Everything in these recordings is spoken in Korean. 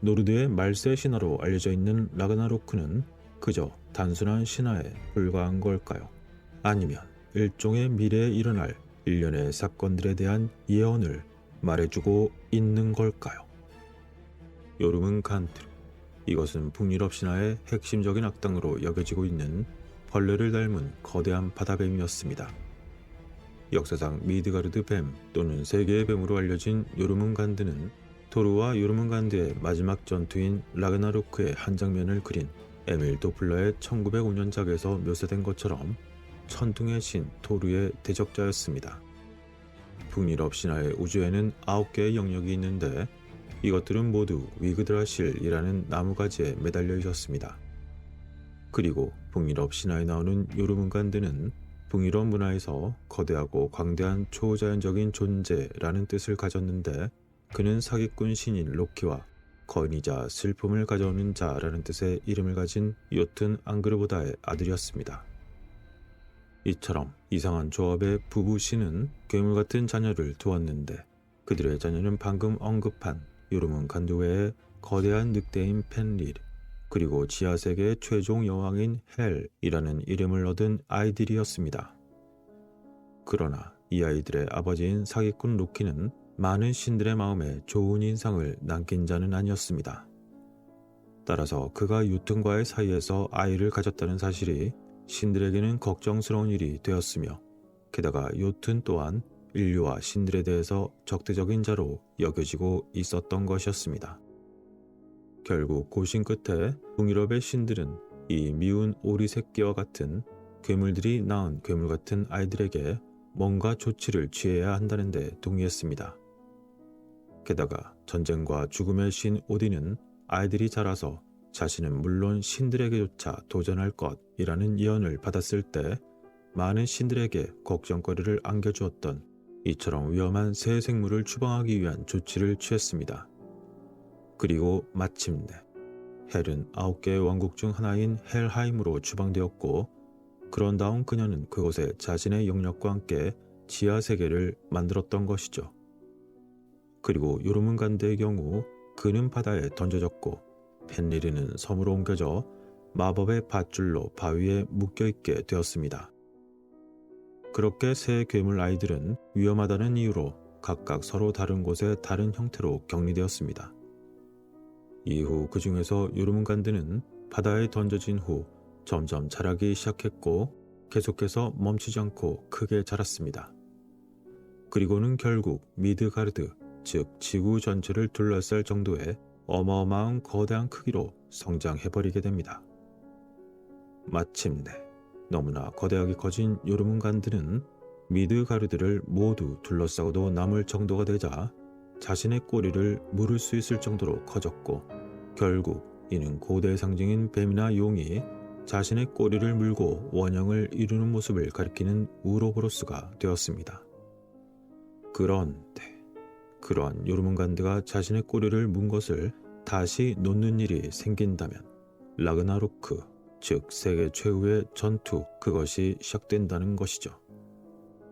노르드의 말세 신화로 알려져 있는 라그나로크는 그저 단순한 신화에 불과한 걸까요? 아니면 일종의 미래에 일어날 일련의 사건들에 대한 예언을 말해주고 있는 걸까요? 요름은 간트. 이것은 북유럽 신화의 핵심적인 악당으로 여겨지고 있는 벌레를 닮은 거대한 바다뱀이었습니다. 역사상 미드가르드 뱀 또는 세계의 뱀으로 알려진 요르문간드는 토르와 요르문간드의 마지막 전투인 라그나로크의 한 장면을 그린 에밀 도플러의 1905년작에서 묘사된 것처럼 천둥의 신 토르의 대적자였습니다. 북유럽 신화의 우주에는 9개의 영역이 있는데 이것들은 모두 위그드라실이라는 나무가지에 매달려 있었습니다. 그리고 북유럽 신화에 나오는 요르문간드는 북유럽 문화에서 거대하고 광대한 초자연적인 존재라는 뜻을 가졌는데 그는 사기꾼 신인 로키와 거인이자 슬픔을 가져오는 자라는 뜻의 이름을 가진 요튼 앙그르보다의 아들이었습니다. 이처럼 이상한 조합의 부부 신은 괴물 같은 자녀를 두었는데 그들의 자녀는 방금 언급한 요르문 간두 외에 거대한 늑대인 펜릴 그리고 지하세계의 최종 여왕인 헬이라는 이름을 얻은 아이들이었습니다. 그러나 이 아이들의 아버지인 사기꾼 로키는 많은 신들의 마음에 좋은 인상을 남긴 자는 아니었습니다. 따라서 그가 유튼과의 사이에서 아이를 가졌다는 사실이 신들에게는 걱정스러운 일이 되었으며 게다가 요튼 또한 인류와 신들에 대해서 적대적인 자로 여겨지고 있었던 것이었습니다. 결국 고심 끝에 북유럽의 신들은 이 미운 오리 새끼와 같은 괴물들이 낳은 괴물 같은 아이들에게 뭔가 조치를 취해야 한다는 데 동의했습니다. 게다가 전쟁과 죽음의 신 오딘은 아이들이 자라서 자신은 물론 신들에게조차 도전할 것이라는 예언을 받았을 때 많은 신들에게 걱정거리를 안겨주었던 이처럼 위험한 새 생물을 추방하기 위한 조치를 취했습니다. 그리고 마침내 헬은 아홉 개의 왕국 중 하나인 헬하임으로 추방되었고 그런 다음 그녀는 그곳에 자신의 영역과 함께 지하 세계를 만들었던 것이죠. 그리고 요르문간드의 경우 그는 바다에 던져졌고 펜리르는 섬으로 옮겨져 마법의 밧줄로 바위에 묶여있게 되었습니다. 그렇게 새 괴물 아이들은 위험하다는 이유로 각각 서로 다른 곳에 다른 형태로 격리되었습니다. 이후 그 중에서 요르문간드는 바다에 던져진 후 점점 자라기 시작했고 계속해서 멈추지 않고 크게 자랐습니다. 그리고는 결국 미드가르드, 즉 지구 전체를 둘러쌀 정도의 어마어마한 거대한 크기로 성장해버리게 됩니다. 마침내 너무나 거대하게 커진 요르문간드는 미드가르드를 모두 둘러싸고도 남을 정도가 되자 자신의 꼬리를 물을 수 있을 정도로 커졌고 결국 이는 고대 상징인 뱀이나 용이 자신의 꼬리를 물고 원형을 이루는 모습을 가리키는 우로보로스가 되었습니다. 그런데 그러한 요르문간드가 자신의 꼬리를 문 것을 다시 놓는 일이 생긴다면 라그나로크 즉 세계 최후의 전투 그것이 시작된다는 것이죠.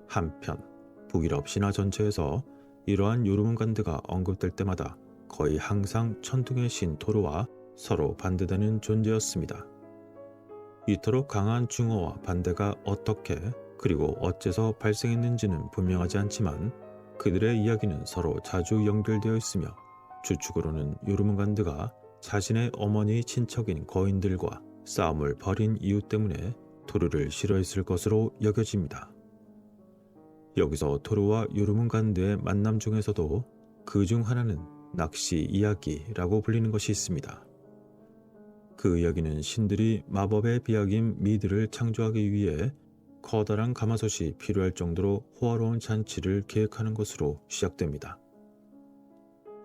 한편 북유럽 신화 전체에서 이러한 요르문간드가 언급될 때마다 거의 항상 천둥의 신 토르와 서로 반대되는 존재였습니다. 이토록 강한 중어와 반대가 어떻게 그리고 어째서 발생했는지는 분명하지 않지만 그들의 이야기는 서로 자주 연결되어 있으며 주축으로는 요르문간드가 자신의 어머니 친척인 거인들과 싸움을 벌인 이유 때문에 토르를 싫어했을 것으로 여겨집니다. 여기서 토르와 요르문간드의 만남 중에서도 그 중 하나는 낚시 이야기라고 불리는 것이 있습니다. 그 이야기는 신들이 마법의 비약인 미드를 창조하기 위해 커다란 가마솥이 필요할 정도로 호화로운 잔치를 계획하는 것으로 시작됩니다.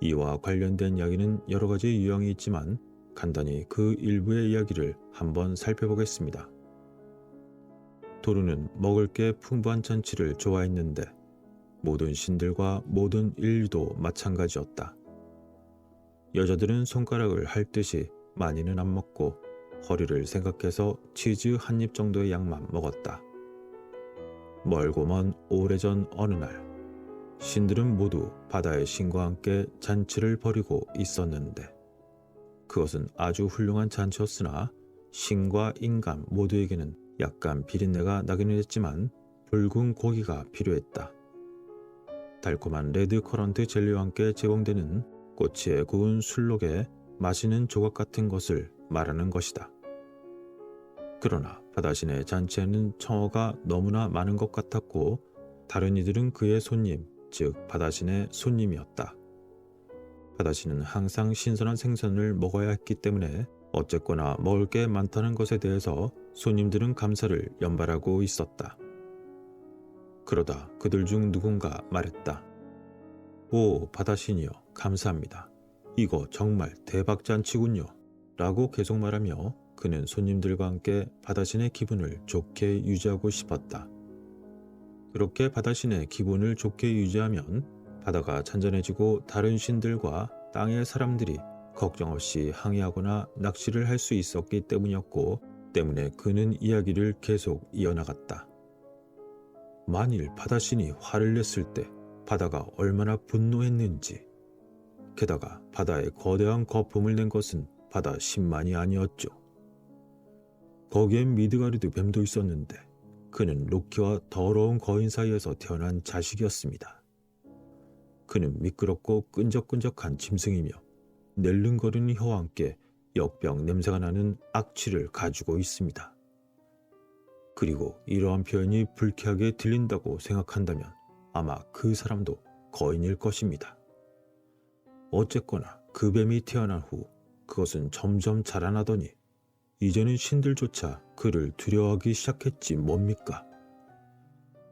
이와 관련된 이야기는 여러 가지 유형이 있지만 간단히 그 일부의 이야기를 한번 살펴보겠습니다. 도르는 먹을 게 풍부한 잔치를 좋아했는데 모든 신들과 모든 인류도 마찬가지였다. 여자들은 손가락을 할 듯이 많이는 안 먹고 허리를 생각해서 치즈 한 입 정도의 양만 먹었다. 멀고 먼 오래전 어느 날 신들은 모두 바다의 신과 함께 잔치를 벌이고 있었는데 그것은 아주 훌륭한 잔치였으나 신과 인간 모두에게는 약간 비린내가 나기는 했지만 붉은 고기가 필요했다. 달콤한 레드 커런트 젤리와 함께 제공되는 꼬치에 구운 술록에 마시는 조각 같은 것을 말하는 것이다. 그러나 바다신의 잔치에는 청어가 너무나 많은 것 같았고 다른 이들은 그의 손님, 즉 바다신의 손님이었다. 바다신은 항상 신선한 생선을 먹어야 했기 때문에 어쨌거나 먹을 게 많다는 것에 대해서 손님들은 감사를 연발하고 있었다. 그러다 그들 중 누군가 말했다. 오, 바다신이여, 감사합니다. 이거 정말 대박잔치군요. 라고 계속 말하며 그는 손님들과 함께 바다신의 기분을 좋게 유지하고 싶었다. 그렇게 바다신의 기분을 좋게 유지하면 바다가 잔잔해지고 다른 신들과 땅의 사람들이 걱정 없이 항해하거나 낚시를 할 수 있었기 때문이었고 때문에 그는 이야기를 계속 이어나갔다. 만일 바다신이 화를 냈을 때 바다가 얼마나 분노했는지 게다가 바다에 거대한 거품을 낸 것은 바다 신만이 아니었죠. 거기엔 미드가리드 뱀도 있었는데 그는 로키와 더러운 거인 사이에서 태어난 자식이었습니다. 그는 미끄럽고 끈적끈적한 짐승이며 낼름거리는 혀와 함께 역병 냄새가 나는 악취를 가지고 있습니다. 그리고 이러한 표현이 불쾌하게 들린다고 생각한다면 아마 그 사람도 거인일 것입니다. 어쨌거나 그 뱀이 태어난 후 그것은 점점 자라나더니 이제는 신들조차 그를 두려워하기 시작했지 뭡니까?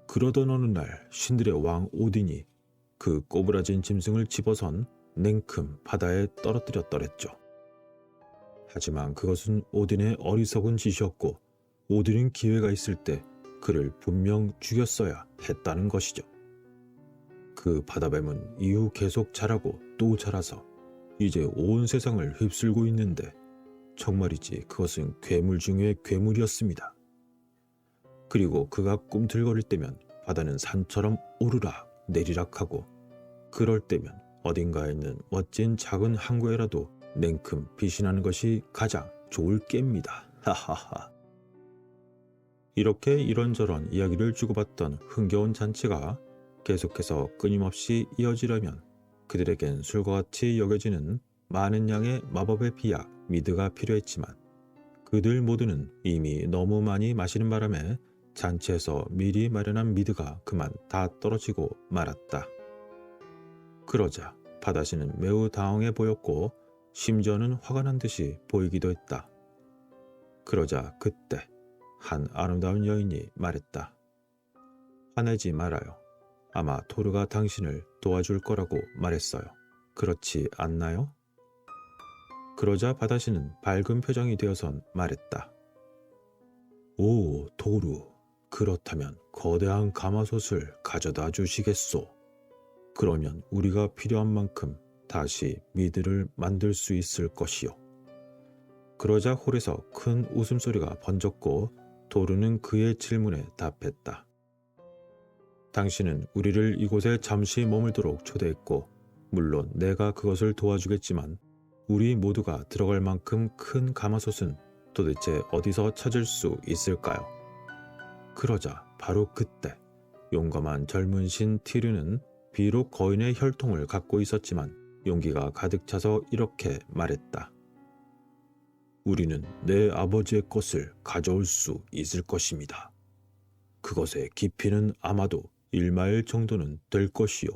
그러던 어느 날 신들의 왕 오딘이 그 꼬부라진 짐승을 집어선 냉큼 바다에 떨어뜨렸더랬죠. 하지만 그것은 오딘의 어리석은 짓이었고 오딘은 기회가 있을 때 그를 분명 죽였어야 했다는 것이죠. 그 바다뱀은 이후 계속 자라고 또 자라서 이제 온 세상을 휩쓸고 있는데 정말이지 그것은 괴물 중의 괴물이었습니다. 그리고 그가 꿈틀거릴 때면 바다는 산처럼 오르락 내리락하고 그럴 때면 어딘가에 있는 멋진 작은 항구에라도 냉큼 빛이 나는 것이 가장 좋을 깹니다. 하하하. 이렇게 이런저런 이야기를 주고받던 흥겨운 잔치가 계속해서 끊임없이 이어지려면 그들에겐 술과 같이 여겨지는 많은 양의 마법의 비약 미드가 필요했지만 그들 모두는 이미 너무 많이 마시는 바람에 잔치에서 미리 마련한 미드가 그만 다 떨어지고 말았다. 그러자 바다시는 매우 당황해 보였고 심지어는 화가 난 듯이 보이기도 했다. 그러자 그때 한 아름다운 여인이 말했다. 화내지 말아요. 아마 토르가 당신을 도와줄 거라고 말했어요. 그렇지 않나요? 그러자 바다시는 밝은 표정이 되어선 말했다. 오, 도루. 그렇다면 거대한 가마솥을 가져다 주시겠소. 그러면 우리가 필요한 만큼 다시 미드를 만들 수 있을 것이요. 그러자 홀에서 큰 웃음소리가 번졌고 도르는 그의 질문에 답했다. 당신은 우리를 이곳에 잠시 머물도록 초대했고, 물론 내가 그것을 도와주겠지만, 우리 모두가 들어갈 만큼 큰 가마솥은 도대체 어디서 찾을 수 있을까요? 그러자 바로 그때 용감한 젊은 신 티르는 비록 거인의 혈통을 갖고 있었지만 용기가 가득 차서 이렇게 말했다. 우리는 내 아버지의 것을 가져올 수 있을 것입니다. 그것의 깊이는 아마도 1마일 정도는 될 것이요.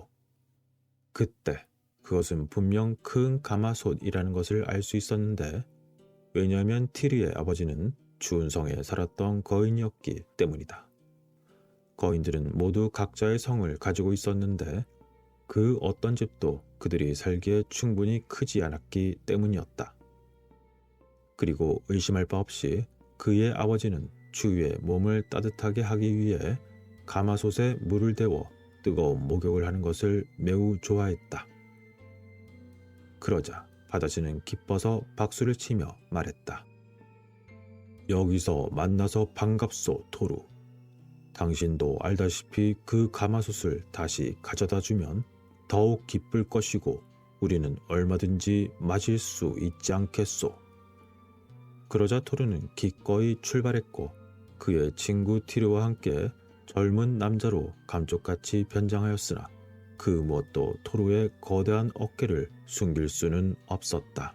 그때 그것은 분명 큰 가마솥이라는 것을 알 수 있었는데 왜냐하면 티리의 아버지는 추운 성에 살았던 거인이었기 때문이다. 거인들은 모두 각자의 성을 가지고 있었는데 그 어떤 집도 그들이 살기에 충분히 크지 않았기 때문이었다. 그리고 의심할 바 없이 그의 아버지는 추위에 몸을 따뜻하게 하기 위해 가마솥에 물을 데워 뜨거운 목욕을 하는 것을 매우 좋아했다. 그러자 바다지는 기뻐서 박수를 치며 말했다. 여기서 만나서 반갑소, 토루. 당신도 알다시피 그 가마솥을 다시 가져다 주면 더욱 기쁠 것이고 우리는 얼마든지 마실 수 있지 않겠소. 그러자 토르는 기꺼이 출발했고 그의 친구 티르와 함께 젊은 남자로 감쪽같이 변장하였으나 그 무엇도 토르의 거대한 어깨를 숨길 수는 없었다.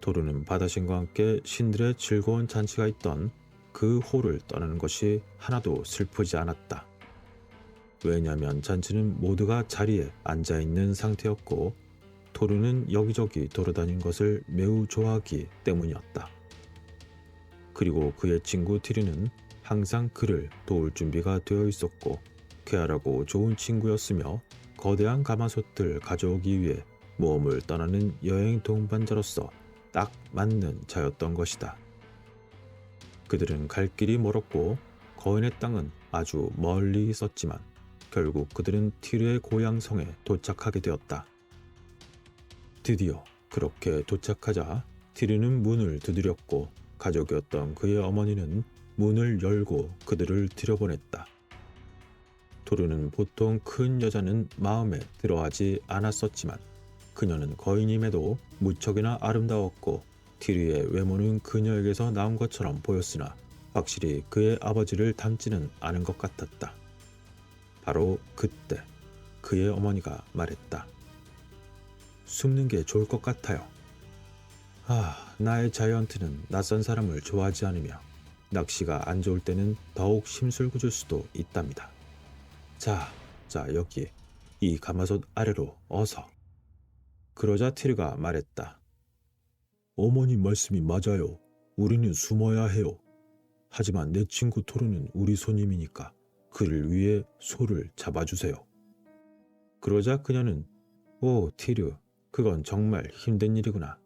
토르는 바다신과 함께 신들의 즐거운 잔치가 있던 그 홀을 떠나는 것이 하나도 슬프지 않았다. 왜냐하면 잔치는 모두가 자리에 앉아 있는 상태였고 토르는 여기저기 돌아다닌 것을 매우 좋아하기 때문이었다. 그리고 그의 친구 티리는 항상 그를 도울 준비가 되어 있었고 쾌활하고 좋은 친구였으며 거대한 가마솥을 가져오기 위해 모험을 떠나는 여행 동반자로서 딱 맞는 자였던 것이다. 그들은 갈 길이 멀었고 거인의 땅은 아주 멀리 있었지만 결국 그들은 티르의 고향 성에 도착하게 되었다. 드디어 그렇게 도착하자 티르는 문을 두드렸고 가족이었던 그의 어머니는 문을 열고 그들을 들여보냈다. 토르는 보통 큰 여자는 마음에 들어하지 않았었지만 그녀는 거인임에도 무척이나 아름다웠고 티르의 외모는 그녀에게서 나온 것처럼 보였으나 확실히 그의 아버지를 닮지는 않은 것 같았다. 바로 그때 그의 어머니가 말했다. 숨는 게 좋을 것 같아요. 아, 나의 자이언트는 낯선 사람을 좋아하지 않으며 낚시가 안 좋을 때는 더욱 심술궂을 수도 있답니다. 자, 자, 여기 이 가마솥 아래로 어서. 그러자 티르가 말했다. 어머님 말씀이 맞아요. 우리는 숨어야 해요. 하지만 내 친구 토르는 우리 손님이니까 그를 위해 소를 잡아주세요. 그러자 그녀는 오 티르 그건 정말 힘든 일이구나.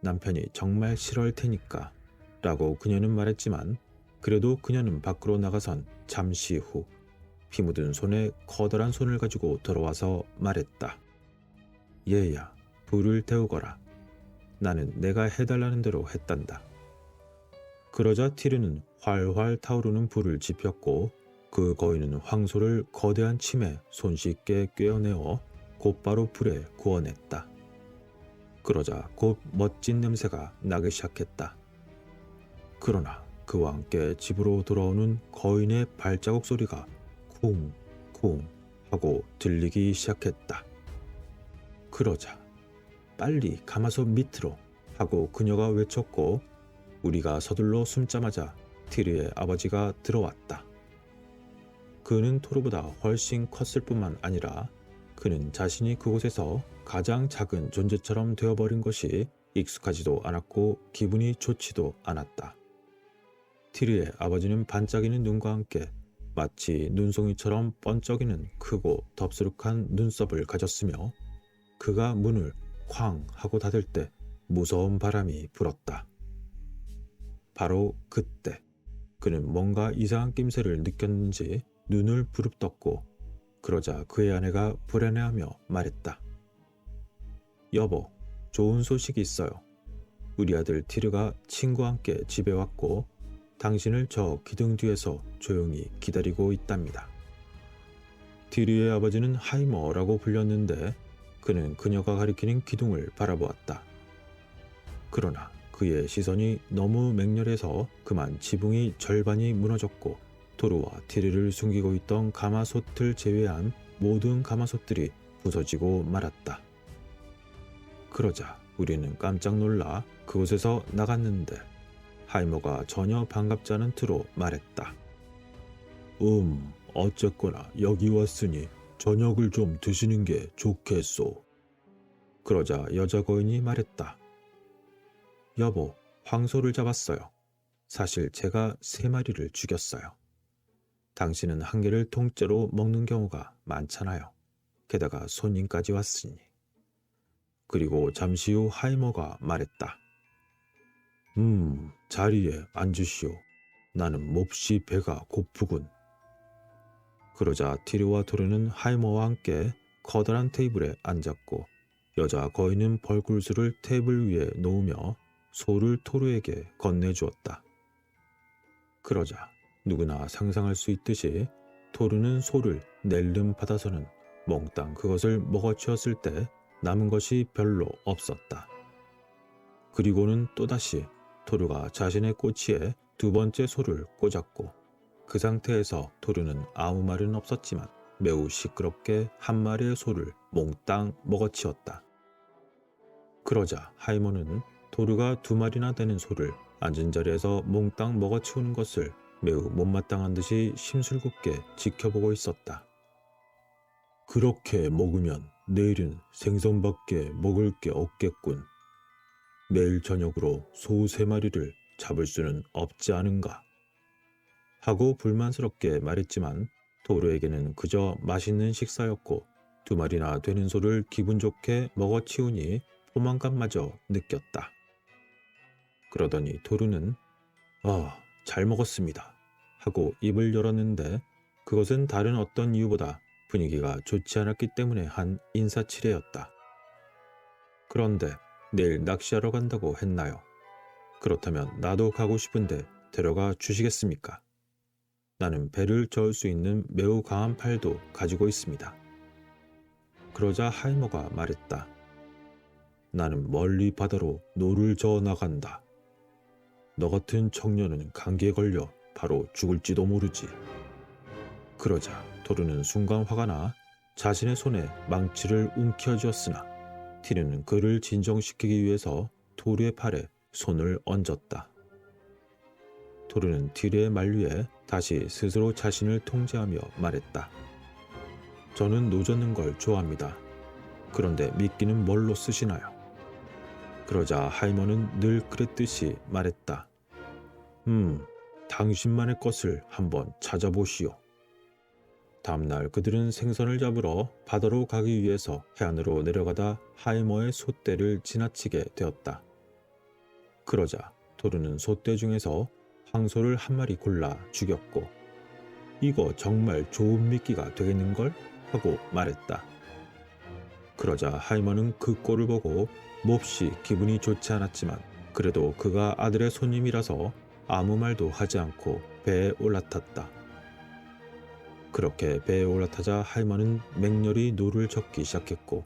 남편이 정말 싫어할 테니까 라고 그녀는 말했지만 그래도 그녀는 밖으로 나가선 잠시 후 피 묻은 손에 커다란 손을 가지고 돌아와서 말했다. 얘야 불을 태우거라. 나는 내가 해달라는 대로 했단다. 그러자 티르는 활활 타오르는 불을 지폈고 그 거인은 황소를 거대한 침에 손쉽게 꿰어내어 곧바로 불에 구워냈다. 그러자 곧 멋진 냄새가 나기 시작했다. 그러나 그와 함께 집으로 돌아오는 거인의 발자국 소리가 쿵 쿵 하고 들리기 시작했다. 그러자 빨리 가마솥 밑으로 하고 그녀가 외쳤고 우리가 서둘러 숨자마자 티르의 아버지가 들어왔다. 그는 토르보다 훨씬 컸을 뿐만 아니라 그는 자신이 그곳에서 가장 작은 존재처럼 되어버린 것이 익숙하지도 않았고 기분이 좋지도 않았다. 티르의 아버지는 반짝이는 눈과 함께 마치 눈송이처럼 번쩍이는 크고 덥수룩한 눈썹을 가졌으며 그가 문을 쾅 하고 닫을 때 무서운 바람이 불었다. 바로 그때 그는 뭔가 이상한 낌새를 느꼈는지 눈을 부릅떴고 그러자 그의 아내가 불안해하며 말했다. 여보, 좋은 소식이 있어요. 우리 아들 티르가 친구와 함께 집에 왔고 당신을 저 기둥 뒤에서 조용히 기다리고 있답니다. 티르의 아버지는 하이머라고 불렸는데 그는 그녀가 가리키는 기둥을 바라보았다. 그러나 그의 시선이 너무 맹렬해서 그만 지붕이 절반이 무너졌고 도르와 티르를 숨기고 있던 가마솥을 제외한 모든 가마솥들이 부서지고 말았다. 그러자 우리는 깜짝 놀라 그곳에서 나갔는데 하이머가 전혀 반갑지 않은 투로 말했다. 음, 어쨌거나 여기 왔으니 저녁을 좀 드시는 게 좋겠소. 그러자 여자 거인이 말했다. 여보, 황소를 잡았어요. 사실 제가 세 마리를 죽였어요. 당신은 한 개를 통째로 먹는 경우가 많잖아요. 게다가 손님까지 왔으니. 그리고 잠시 후 하이머가 말했다. 음, 자리에 앉으시오. 나는 몹시 배가 고프군. 그러자 티르와 토르는 하이머와 함께 커다란 테이블에 앉았고 여자 거인은 벌꿀술을 테이블 위에 놓으며 소를 토르에게 건네주었다. 그러자 누구나 상상할 수 있듯이 토르는 소를 낼름 받아서는 몽땅 그것을 먹어치웠을 때 남은 것이 별로 없었다. 그리고는 또다시 토르가 자신의 꼬치에 두 번째 소를 꽂았고 그 상태에서 토르는 아무 말은 없었지만 매우 시끄럽게 한 마리의 소를 몽땅 먹어치웠다. 그러자 하이머는 토르가 두 마리나 되는 소를 앉은 자리에서 몽땅 먹어치우는 것을 매우 못마땅한 듯이 심술궂게 지켜보고 있었다. 그렇게 먹으면 내일은 생선밖에 먹을 게 없겠군. 내일 저녁으로 소 세 마리를 잡을 수는 없지 않은가? 하고 불만스럽게 말했지만 도르에게는 그저 맛있는 식사였고 두 마리나 되는 소를 기분 좋게 먹어치우니 포만감마저 느꼈다. 그러더니 도르는 아, 잘 먹었습니다. 하고 입을 열었는데 그것은 다른 어떤 이유보다 분위기가 좋지 않았기 때문에 한 인사치레였다. 그런데 내일 낚시하러 간다고 했나요? 그렇다면 나도 가고 싶은데 데려가 주시겠습니까? 나는 배를 저을 수 있는 매우 강한 팔도 가지고 있습니다. 그러자 하이머가 말했다. 나는 멀리 바다로 노를 저어 나간다. 너 같은 청년은 감기에 걸려 바로 죽을지도 모르지. 그러자 도르는 순간 화가 나 자신의 손에 망치를 움켜쥐었으나 티르는 그를 진정시키기 위해서 토르의 팔에 손을 얹었다. 토르는 티르의 만류에 다시 스스로 자신을 통제하며 말했다. 저는 노젓는 걸 좋아합니다. 그런데 미끼는 뭘로 쓰시나요? 그러자 하이머는 늘 그랬듯이 말했다. 음, 당신만의 것을 한번 찾아보시오. 다음날 그들은 생선을 잡으러 바다로 가기 위해서 해안으로 내려가다 하이머의 솥대를 지나치게 되었다. 그러자 도르는 솥대 중에서 황소를 한 마리 골라 죽였고 이거 정말 좋은 미끼가 되겠는걸? 하고 말했다. 그러자 하이머는 그 꼴을 보고 몹시 기분이 좋지 않았지만 그래도 그가 아들의 손님이라서 아무 말도 하지 않고 배에 올라탔다. 그렇게 배에 올라타자 하이머는 맹렬히 노를 젓기 시작했고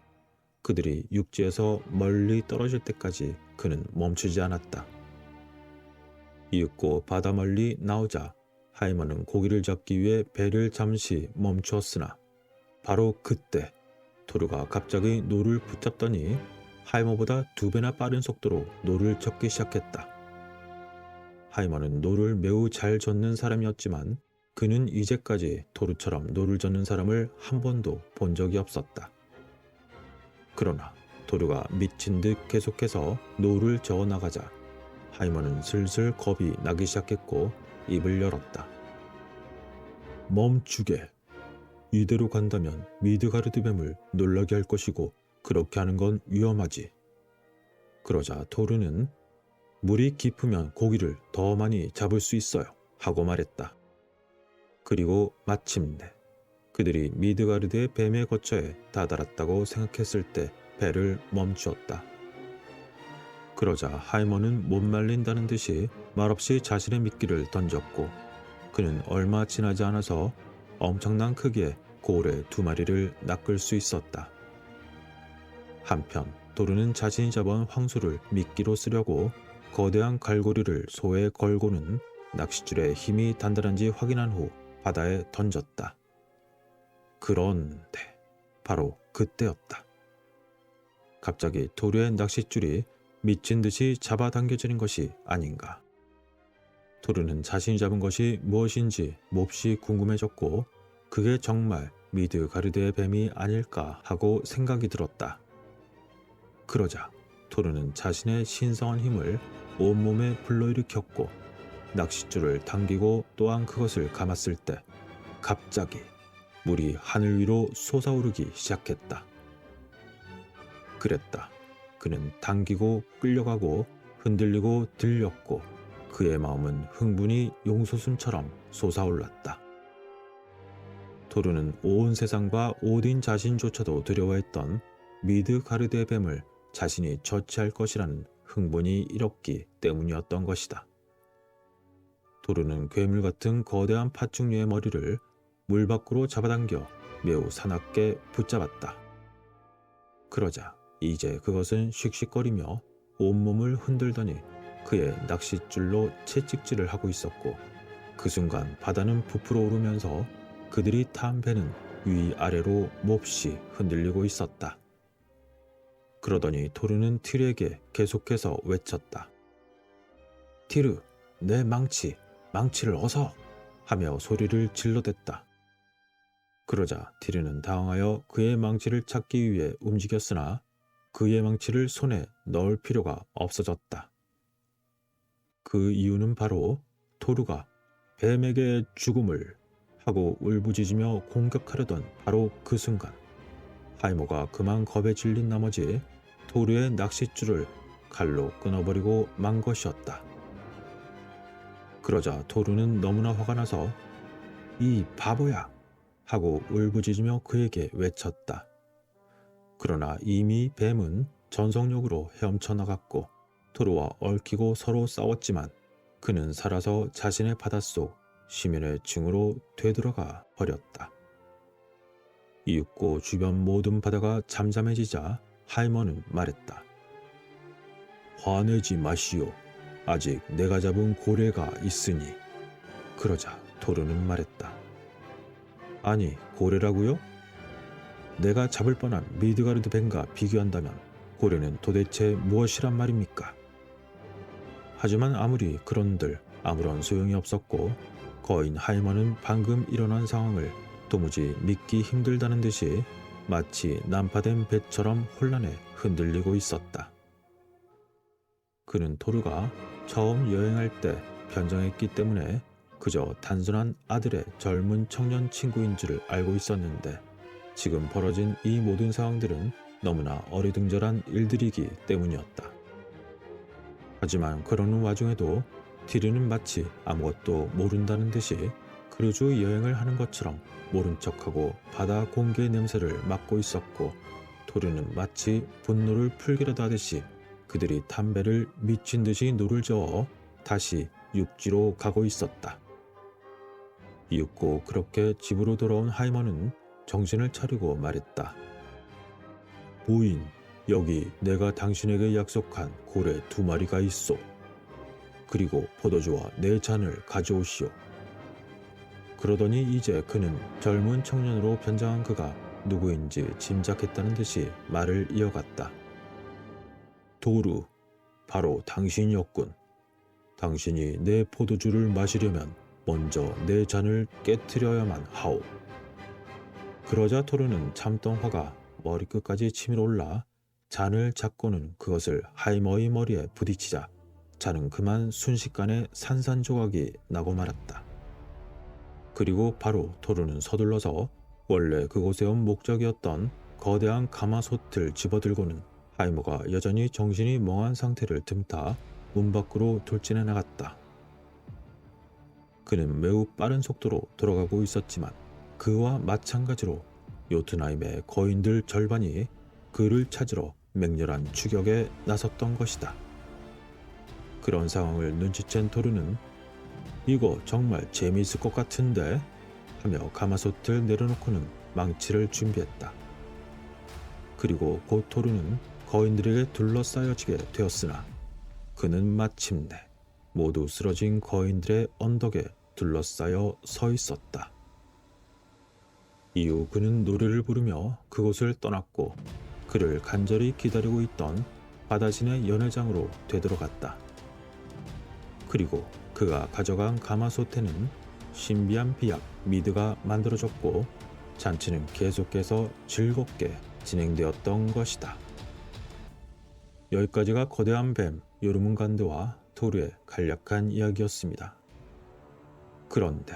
그들이 육지에서 멀리 떨어질 때까지 그는 멈추지 않았다. 이윽고 바다 멀리 나오자 하이머는 고기를 잡기 위해 배를 잠시 멈추었으나 바로 그때 토르가 갑자기 노를 붙잡더니 하이머보다 두 배나 빠른 속도로 노를 젓기 시작했다. 하이머는 노를 매우 잘 젓는 사람이었지만 그는 이제까지 토르처럼 노를 젓는 사람을 한 번도 본 적이 없었다. 그러나 토르가 미친 듯 계속해서 노를 저어 나가자 하이머는 슬슬 겁이 나기 시작했고 입을 열었다. 멈추게. 이대로 간다면 미드가르드 뱀을 놀라게 할 것이고 그렇게 하는 건 위험하지. 그러자 토르는 물이 깊으면 고기를 더 많이 잡을 수 있어요. 하고 말했다. 그리고 마침내 그들이 미드가르드의 뱀의 거처에 다다랐다고 생각했을 때 배를 멈추었다. 그러자 하이머는 못 말린다는 듯이 말없이 자신의 미끼를 던졌고 그는 얼마 지나지 않아서 엄청난 크기의 고래 두 마리를 낚을 수 있었다. 한편 도르는 자신이 잡은 황소를 미끼로 쓰려고 거대한 갈고리를 소에 걸고는 낚싯줄에 힘이 단단한지 확인한 후 바다에 던졌다. 그런데 바로 그때였다. 갑자기 도르의 낚싯줄이 미친 듯이 잡아당겨지는 것이 아닌가. 토르는 자신이 잡은 것이 무엇인지 몹시 궁금해졌고 그게 정말 미드 가르드의 뱀이 아닐까 하고 생각이 들었다. 그러자 토르는 자신의 신성한 힘을 온몸에 불러일으켰고 낚싯줄을 당기고 또한 그것을 감았을 때 갑자기 물이 하늘 위로 솟아오르기 시작했다. 그랬다. 그는 당기고 끌려가고 흔들리고 들렸고 그의 마음은 흥분이 용솟음처럼 솟아올랐다. 토르는 온 세상과 오딘 자신조차도 두려워했던 미드 가르드의 뱀을 자신이 처치할 것이라는 흥분이 일었기 때문이었던 것이다. 도르는 괴물 같은 거대한 파충류의 머리를 물 밖으로 잡아당겨 매우 사납게 붙잡았다. 그러자 이제 그것은 씩씩거리며 온몸을 흔들더니 그의 낚싯줄로 채찍질을 하고 있었고 그 순간 바다는 부풀어 오르면서 그들이 탄 배는 위아래로 몹시 흔들리고 있었다. 그러더니 토르는 티르에게 계속해서 외쳤다. 티르, 내 망치, 망치를 어서! 하며 소리를 질러댔다. 그러자 티르는 당황하여 그의 망치를 찾기 위해 움직였으나 그의 망치를 손에 넣을 필요가 없어졌다. 그 이유는 바로 토르가 뱀에게 죽음을 하고 울부짖으며 공격하려던 바로 그 순간 하이모가 그만 겁에 질린 나머지 토르의 낚싯줄을 칼로 끊어버리고 만 것이었다. 그러자 토르는 너무나 화가 나서 이 바보야 하고 울부짖으며 그에게 외쳤다. 그러나 이미 뱀은 전속력으로 헤엄쳐 나갔고 토르와 얽히고 서로 싸웠지만 그는 살아서 자신의 바닷속 심연의 층으로 되돌아가 버렸다. 이윽고 주변 모든 바다가 잠잠해지자 하이머는 말했다. 화내지 마시오. 아직 내가 잡은 고래가 있으니. 그러자 토르는 말했다. 아니, 고래라고요? 내가 잡을 뻔한 미드가르드 벤과 비교한다면 고래는 도대체 무엇이란 말입니까? 하지만 아무리 그런들 아무런 소용이 없었고 거인 하이머는 방금 일어난 상황을 도무지 믿기 힘들다는 듯이 마치 난파된 배처럼 혼란에 흔들리고 있었다. 그는 토르가 처음 여행할 때 변장했기 때문에 그저 단순한 아들의 젊은 청년 친구인 줄을 알고 있었는데 지금 벌어진 이 모든 상황들은 너무나 어리둥절한 일들이기 때문이었다. 하지만 그러는 와중에도 티르는 마치 아무것도 모른다는 듯이 크루즈 여행을 하는 것처럼 모른 척하고 바다 공기의 냄새를 맡고 있었고 토르는 마치 분노를 풀기라도 하듯이 그들이 담배를 미친 듯이 노를 저어 다시 육지로 가고 있었다. 이윽고 그렇게 집으로 돌아온 하이머는 정신을 차리고 말했다. 부인, 여기 내가 당신에게 약속한 고래 두 마리가 있소. 그리고 포도주와 네 잔을 가져오시오. 그러더니 이제 그는 젊은 청년으로 변장한 그가 누구인지 짐작했다는 듯이 말을 이어갔다. 도루, 바로 당신이었군. 당신이 내 포도주를 마시려면 먼저 내 잔을 깨뜨려야만 하오. 그러자 토르는 참던 화가 머리끝까지 치밀어 올라 잔을 잡고는 그것을 하이머의 머리에 부딪히자 잔은 그만 순식간에 산산조각이 나고 말았다. 그리고 바로 토르는 서둘러서 원래 그곳에 온 목적이었던 거대한 가마솥을 집어들고는 하이머가 여전히 정신이 멍한 상태를 틈타 문 밖으로 돌진해 나갔다. 그는 매우 빠른 속도로 돌아가고 있었지만 그와 마찬가지로 요트나임의 거인들 절반이 그를 찾으러 맹렬한 추격에 나섰던 것이다. 그런 상황을 눈치챈 토르는 이거 정말 재미있을 것 같은데 하며 가마솥을 내려놓고는 망치를 준비했다. 그리고 곧 토르는 거인들에게 둘러싸여지게 되었으나 그는 마침내 모두 쓰러진 거인들의 언덕에 둘러싸여 서 있었다. 이후 그는 노래를 부르며 그곳을 떠났고 그를 간절히 기다리고 있던 바다신의 연회장으로 되돌아갔다. 그리고 그가 가져간 가마솥에는 신비한 비약 미드가 만들어졌고 잔치는 계속해서 즐겁게 진행되었던 것이다. 여기까지가 거대한 뱀 요르문간드와 토르의 간략한 이야기였습니다. 그런데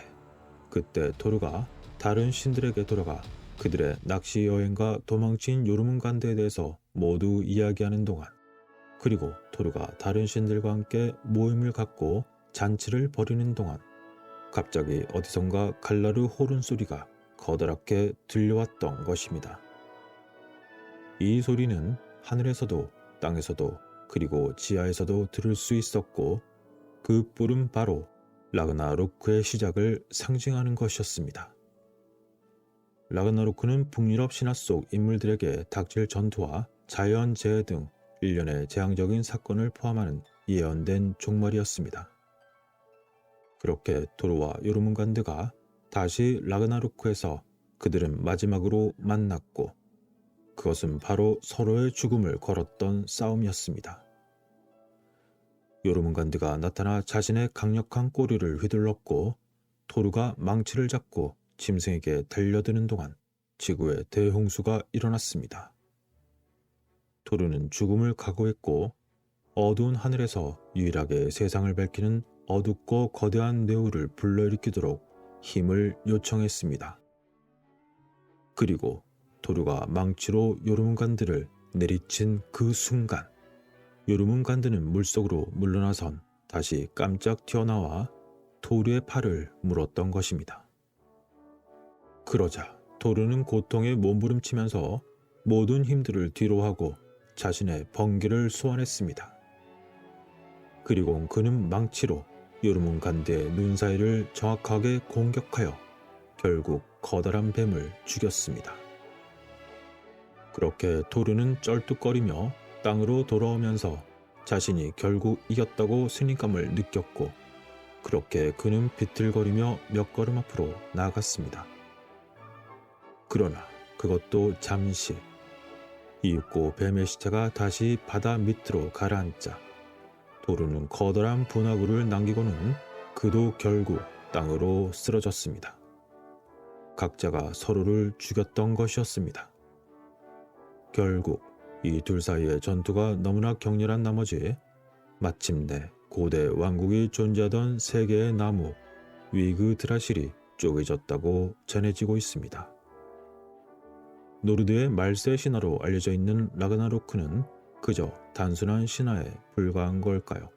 그때 토르가 다른 신들에게 돌아가 그들의 낚시 여행과 도망친 요르문간드에 대해서 모두 이야기하는 동안 그리고 토르가 다른 신들과 함께 모임을 갖고 잔치를 벌이는 동안 갑자기 어디선가 갈라르 호른 소리가 거다랗게 들려왔던 것입니다. 이 소리는 하늘에서도 땅에서도 그리고 지하에서도 들을 수 있었고 그 뿔은 바로 라그나로크의 시작을 상징하는 것이었습니다. 라그나로크는 북유럽 신화 속 인물들에게 닥칠 전투와 자연 재해 등 일련의 재앙적인 사건을 포함하는 예언된 종말이었습니다. 그렇게 도로와 요르문간드가 다시 라그나로크에서 그들은 마지막으로 만났고 그것은 바로 서로의 죽음을 걸었던 싸움이었습니다. 요르문간드가 나타나 자신의 강력한 꼬리를 휘둘렀고 토르가 망치를 잡고 짐승에게 달려드는 동안 지구에 대홍수가 일어났습니다. 토르는 죽음을 각오했고 어두운 하늘에서 유일하게 세상을 밝히는 어둡고 거대한 뇌우를 불러일으키도록 힘을 요청했습니다. 그리고 토르가 망치로 요르문간드를 내리친 그 순간 요르문간드는 물속으로 물러나선 다시 깜짝 튀어나와 토르의 팔을 물었던 것입니다. 그러자 토르는 고통에 몸부림치면서 모든 힘들을 뒤로하고 자신의 번개를 소환했습니다. 그리고 그는 망치로 요르문간드의 눈 사이를 정확하게 공격하여 결국 커다란 뱀을 죽였습니다. 그렇게 토르는 쩔뚝거리며 땅으로 돌아오면서 자신이 결국 이겼다고 승리감을 느꼈고 그렇게 그는 비틀거리며 몇 걸음 앞으로 나아갔습니다. 그러나 그것도 잠시 이윽고 뱀의 시체가 다시 바다 밑으로 가라앉자 도르는 커다란 분화구를 남기고는 그도 결국 땅으로 쓰러졌습니다. 각자가 서로를 죽였던 것이었습니다. 결국 이 둘 사이의 전투가 너무나 격렬한 나머지 마침내 고대 왕국이 존재하던 세계의 나무 위그 드라실이 쪼개졌다고 전해지고 있습니다. 노르드의 말세 신화로 알려져 있는 라그나로크는 그저 단순한 신화에 불과한 걸까요?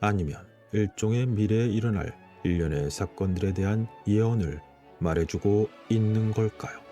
아니면 일종의 미래에 일어날 일련의 사건들에 대한 예언을 말해주고 있는 걸까요?